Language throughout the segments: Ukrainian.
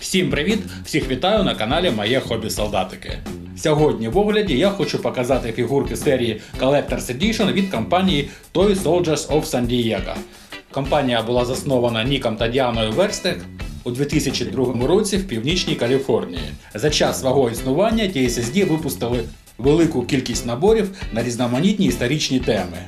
Всім привіт! Всіх вітаю на каналі Моє Хобі Солдатики. Сьогодні в огляді я хочу показати фігурки серії Collector's Edition від компанії Toy Soldiers of San Diego. Компанія була заснована Ніком та Діаною Верстек у 2002 році в північній Каліфорнії. За час свого існування TSSD випустили велику кількість наборів на різноманітні історичні теми.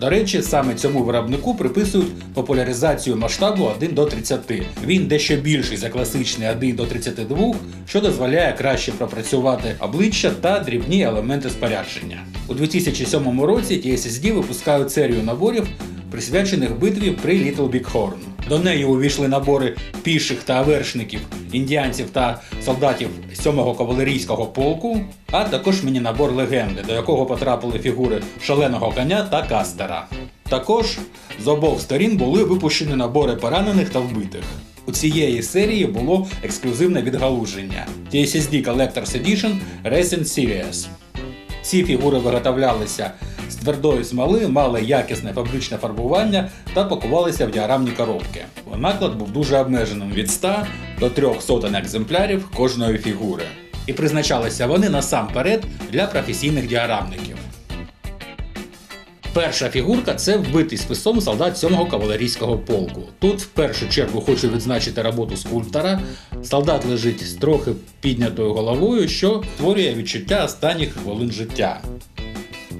До речі, саме цьому виробнику приписують популяризацію масштабу 1 до 30. Він дещо більший за класичний 1 до 32, що дозволяє краще пропрацювати обличчя та дрібні елементи спорядження. У 2007 році TSSD випускають серію наборів, присвячених битві при Big Horn. До неї увійшли набори піших та вершників, індіанців та солдатів 7-го кавалерійського полку, а також міні-набор легенди, до якого потрапили фігури шаленого коня та кастера. Також з обох сторін були випущені набори поранених та вбитих. У цієї серії було ексклюзивне відгалуження TSSD Collector's Edition Recent Series. Ці фігури виготовлялися з твердої смоли, мали якісне фабричне фарбування та пакувалися в діарамні коробки. Наклад був дуже обмеженим від 100 до 3 сотень екземплярів кожної фігури. І призначалися вони насамперед для професійних діарамників. Перша фігурка це вбитий списом солдат 7-го кавалерійського полку. Тут в першу чергу хочу відзначити роботу скульптора. Солдат лежить з трохи піднятою головою, що створює відчуття останніх хвилин життя.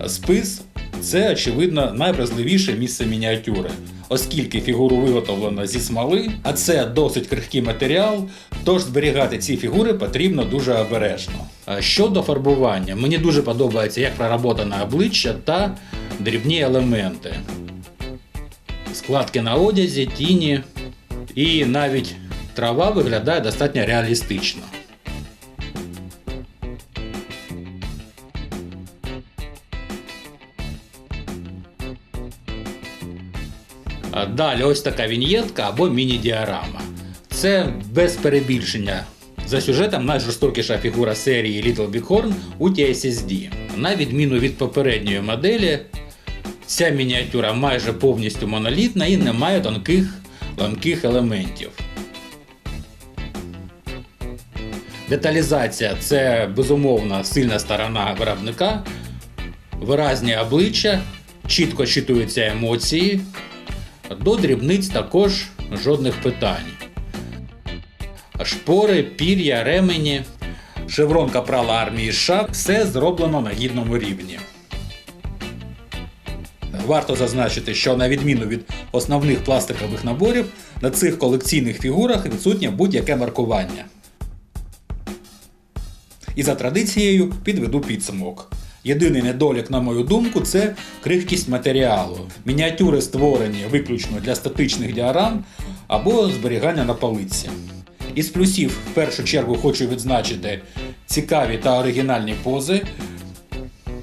Спис це, очевидно, найвразливіше місце мініатюри, оскільки фігуру виготовлено зі смоли, а це досить крихкий матеріал, тож зберігати ці фігури потрібно дуже обережно. Щодо фарбування, мені дуже подобається як проработане обличчя та дрібні елементи. Складки на одязі, тіні і навіть трава виглядає достатньо реалістично. Далі ось така віньєтка або міні-діарама. Це без перебільшення. За сюжетом найжорстокіша фігура серії Little Big Horn у TSSD. На відміну від попередньої моделі, ця мініатюра майже повністю монолітна і не має тонких ламких елементів. Деталізація це безумовно сильна сторона виробника, виразні обличчя, чітко читуються емоції, до дрібниць також жодних питань. Шпори, пір'я, ремені, шеврон капрала армії США все зроблено на гідному рівні. Варто зазначити, що на відміну від основних пластикових наборів, на цих колекційних фігурах відсутнє будь-яке маркування. І за традицією підведу підсумок. Єдиний недолік, на мою думку, це крихкість матеріалу. Мініатюри створені виключно для статичних діарам або зберігання на полиці. Із плюсів в першу чергу хочу відзначити цікаві та оригінальні пози,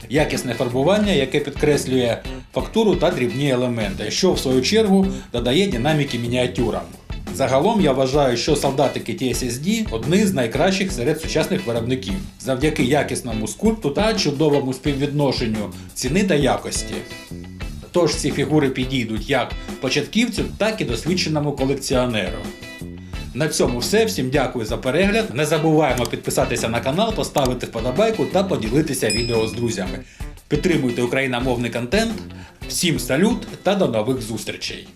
якісне фарбування, яке підкреслює фактуру та дрібні елементи, що в свою чергу додає динаміки мініатюрам. Загалом я вважаю, що солдатики TSSD одні з найкращих серед сучасних виробників, завдяки якісному скульпту та чудовому співвідношенню ціни та якості. Тож ці фігури підійдуть як початківцю, так і досвідченому колекціонеру. На цьому все. Всім дякую за перегляд. Не забуваємо підписатися на канал, поставити вподобайку та поділитися відео з друзями. Підтримуйте україномовний контент. Всім салют та до нових зустрічей!